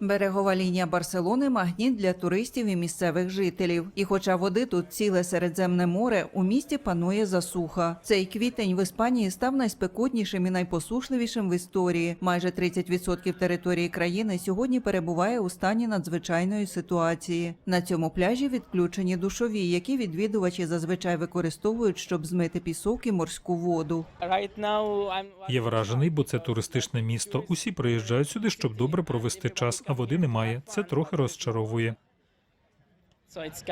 Берегова лінія Барселони магніт для туристів і місцевих жителів. І хоча води тут ціле Середземне море, у місті панує засуха. Цей квітень в Іспанії став найспекотнішим і найпосушливішим в історії. Майже 30% території країни сьогодні перебуває у стані надзвичайної ситуації. На цьому пляжі відключені душові, які відвідувачі зазвичай використовують, щоб змити пісок і морську воду. Я вражений, бо це туристичне місто. Усі приїжджають сюди, щоб добре провести час, а води немає. Це трохи розчаровує. So it's.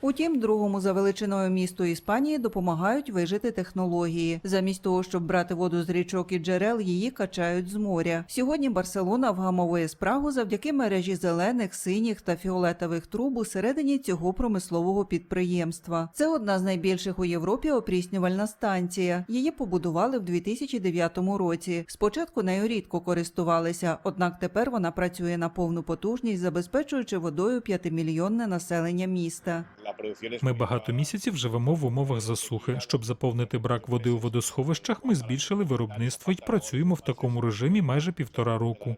Утім, другому за величиною місту Іспанії допомагають вижити технології. Замість того, щоб брати воду з річок і джерел, її качають з моря. Сьогодні Барселона вгамовує спрагу завдяки мережі зелених, синіх та фіолетових труб усередині цього промислового підприємства. Це одна з найбільших у Європі опріснювальна станція. Її побудували в 2009 році. Спочатку нею рідко користувалися, однак тепер вона працює на повну потужність, забезпечуючи водою п'ятимільйонне населення міста. Ми багато місяців живемо в умовах засухи. Щоб заповнити брак води у водосховищах, ми збільшили виробництво і працюємо в такому режимі майже півтора року.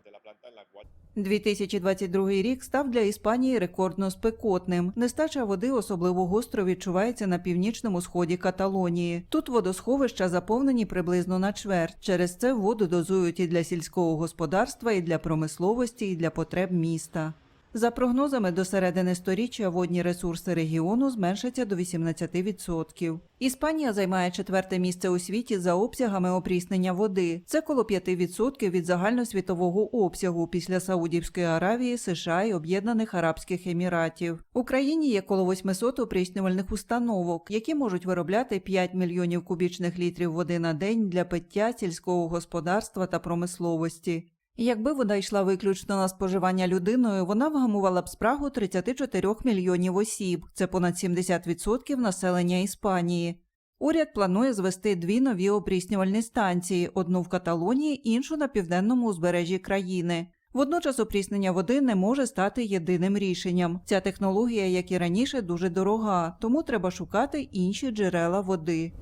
2022 рік став для Іспанії рекордно спекотним. Нестача води особливо гостро відчувається на північному сході Каталонії. Тут водосховища заповнені приблизно на чверть. Через це воду дозують і для сільського господарства, і для промисловості, і для потреб міста. За прогнозами, до середини сторіччя водні ресурси регіону зменшаться до 18%. Іспанія займає четверте місце у світі за обсягами опріснення води. Це коло 5% від загальносвітового обсягу після Саудівської Аравії, США і Об'єднаних Арабських Еміратів. Україні є коло 800 опріснювальних установок, які можуть виробляти 5 мільйонів кубічних літрів води на день для пиття, сільського господарства та промисловості. Якби вода йшла виключно на споживання людиною, вона вгамувала б спрагу 34 мільйонів осіб. Це понад 70% населення Іспанії. Уряд планує звести дві нові опріснювальні станції: одну в Каталонії, іншу на південному узбережжі країни. Водночас опріснення води не може стати єдиним рішенням. Ця технологія, як і раніше, дуже дорога, тому треба шукати інші джерела води.